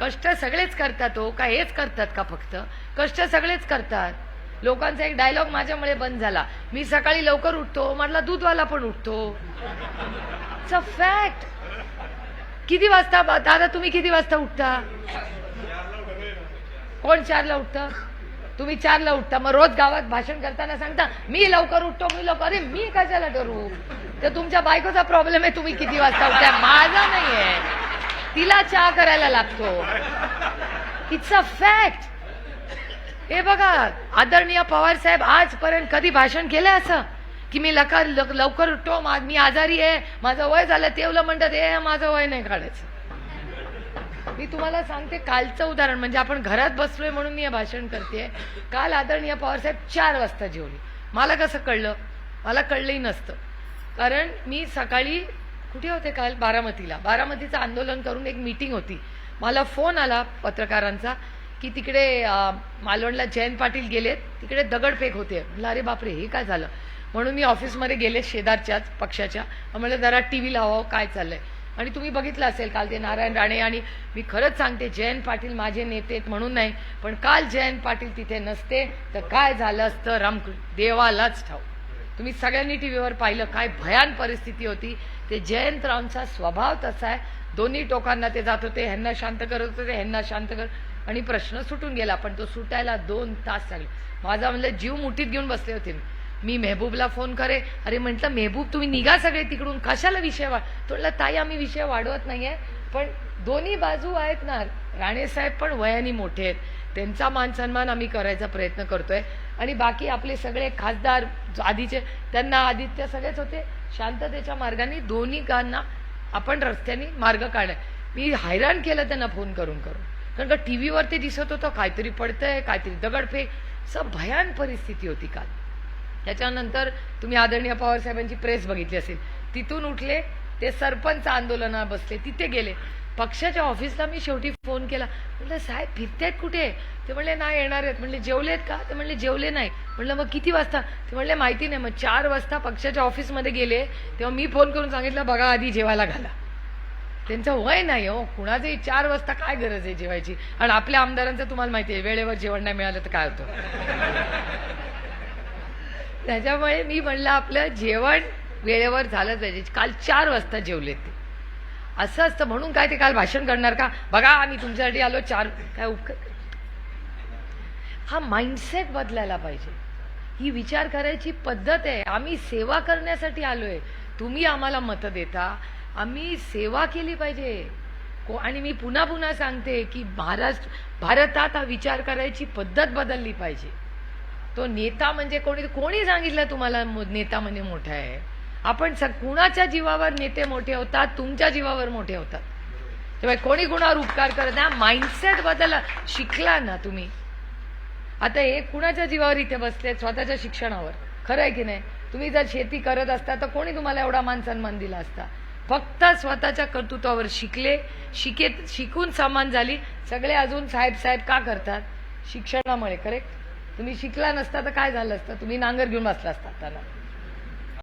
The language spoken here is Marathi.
कष्ट सगळेच करतात हो का हेच करतात का फक्त? कष्ट सगळेच करतात. लोकांचा एक डायलॉग माझ्यामुळे बंद झाला. मी सकाळी लवकर उठतो म्हटला दूधवाला पण उठतो. इट्स अ फॅक्ट किती वाजता दादा तुम्ही किती वाजता उठता? कोण चारला उठतं? तुम्ही चारला उठता. मग रोज गावात भाषण करताना सांगता मी लवकर उठतो मी लवकर अरे मी कशाला करू तर तुमच्या बायकोचा प्रॉब्लेम आहे तुम्ही किती वाजता उठता? माझा नाहीये. तिला चहा करायला लागतो. इट्स अ फॅक्ट हे बघा आदरणीय पवार साहेब आजपर्यंत कधी भाषण केलंय असं? की मी लवकर लवकर उठतो मी आजारी आहे माझं वय झालं तेवलं म्हणतात हे माझं वय नाही काढायचं. मी तुम्हाला सांगते कालचं उदाहरण म्हणजे आपण घरात बसलोय म्हणून मी हे भाषण करते. काल आदरणीय पवारसाहेब चार वाजता जेवली. मला कसं कळलं? मला कळलंही नसतं. कारण मी सकाळी कुठे होते काल? बारामतीला. बारामतीचं आंदोलन करून एक मीटिंग होती. मला फोन आला पत्रकारांचा की तिकडे मालवणला जयंत पाटील गेलेत. तिकडे दगडफेक होते. म्हटलं अरे बापरे हे काय झालं? म्हणून मी ऑफिसमध्ये गेले शेजारच्याच पक्षाच्या. म्हणलं जरा टी व्ही लावावं काय चाललंय? आणि तुम्ही बघितलं असेल काल ते नारायण राणे आणि मी खरंच सांगते जयंत पाटील माझे नेते आहेत म्हणून नाही पण काल जयंत पाटील तिथे नसते तर काय झालं असतं? राम देवालाच ठाऊ तुम्ही सगळ्यांनी टी व्हीवर पाहिलं काय भयान परिस्थिती होती. ते जयंतरावांचा स्वभाव तसा आहे. दोन्ही टोकांना ते जात होते ह्यांना शांत करत होते ह्यांना शांत कर आणि प्रश्न सुटून गेला पण तो सुटायला दोन तास लागले. माझा म्हणलं जीव मुठीत घेऊन बसले होते मी. मी मेहबूबला फोन करे. अरे म्हटलं मेहबूब तुम्ही निघा सगळे तिकडून. कशाला विषय वाढ तो ताई आम्ही विषय वाढवत नाही आहे पण दोन्ही बाजू आहेत ना राणेसाहेब पण वयाने मोठे आहेत. त्यांचा मान सन्मान आम्ही करायचा प्रयत्न करतोय. आणि बाकी आपले सगळे खासदार आधीचे त्यांना आदित्य सगळेच होते. शांततेच्या मार्गाने दोन्ही गांना आपण रस्त्याने मार्ग काढाय मी हैराण केलं त्यांना फोन करून करून. कारण का टी व्हीवर ते दिसत होतं काहीतरी पडतंय काहीतरी दगडफेक. सब भयान परिस्थिती होती काल. त्याच्यानंतर तुम्ही आदरणीय पवार साहेबांची प्रेस बघितली असेल. तिथून उठले ते सरपंच आंदोलनात बसले तिथे गेले. पक्षाच्या ऑफिसला मी शेवटी फोन केला. म्हटलं साहेब फिरतायत कुठे? ते म्हणले नाही येणार आहेत. म्हणले जेवलेत का? ते म्हणले जेवले नाही. म्हणलं मग किती वाजता? ते म्हणले माहिती नाही. मग चार वाजता पक्षाच्या ऑफिसमध्ये गेले तेव्हा मी फोन करून सांगितलं बघा आधी जेवायला घाला. त्यांचं वय नाही हो. कुणाचंही चार वाजता काय गरज आहे जेवायची? आणि आपल्या आमदारांचं तुम्हाला माहिती आहे वेळेवर जेवण नाही मिळालं तर काय होतं? त्याच्यामुळे मी म्हणलं आपलं जेवण वेळेवर झालं पाहिजे. काल चार वाजता जेवले ते. असं असतं म्हणून काय ते काल भाषण करणार का? बघा आम्ही तुमच्यासाठी आलो चार काय उपकार हा माइंडसेट बदलायला पाहिजे. ही विचार करायची पद्धत आहे. आम्ही सेवा करण्यासाठी आलोय. तुम्ही आम्हाला मतं देता. आम्ही सेवा केली पाहिजे. को आणि मी पुन्हा पुन्हा सांगते की महाराष्ट्र भारतात हा विचार करायची पद्धत बदलली पाहिजे. तो नेता म्हणजे कोणी कोणी सांगितलं तुम्हाला नेता म्हणजे मोठा आहे? आपण स कुणाच्या जीवावर नेते मोठे होतात तुमच्या जीवावर मोठे होतात. तेव्हा कोणी कुणावर उपकार करत नाही माइंडसेट बदल शिकला ना तुम्ही. आता हे कुणाच्या जीवावर इथे बसले स्वतःच्या शिक्षणावर. खरं आहे की नाही? तुम्ही जर शेती करत असता तर कोणी तुम्हाला एवढा मान सन्मान दिला असता? फक्त स्वतःच्या कर्तृत्वावर शिकले शिकेत शिकून समान झाली. सगळे अजून साहेब साहेब का करतात? शिक्षणामुळे करेक्ट तुम्ही शिकला नसता तर काय झालं असतं? तुम्ही नांगर घेऊन बसला असता त्यांना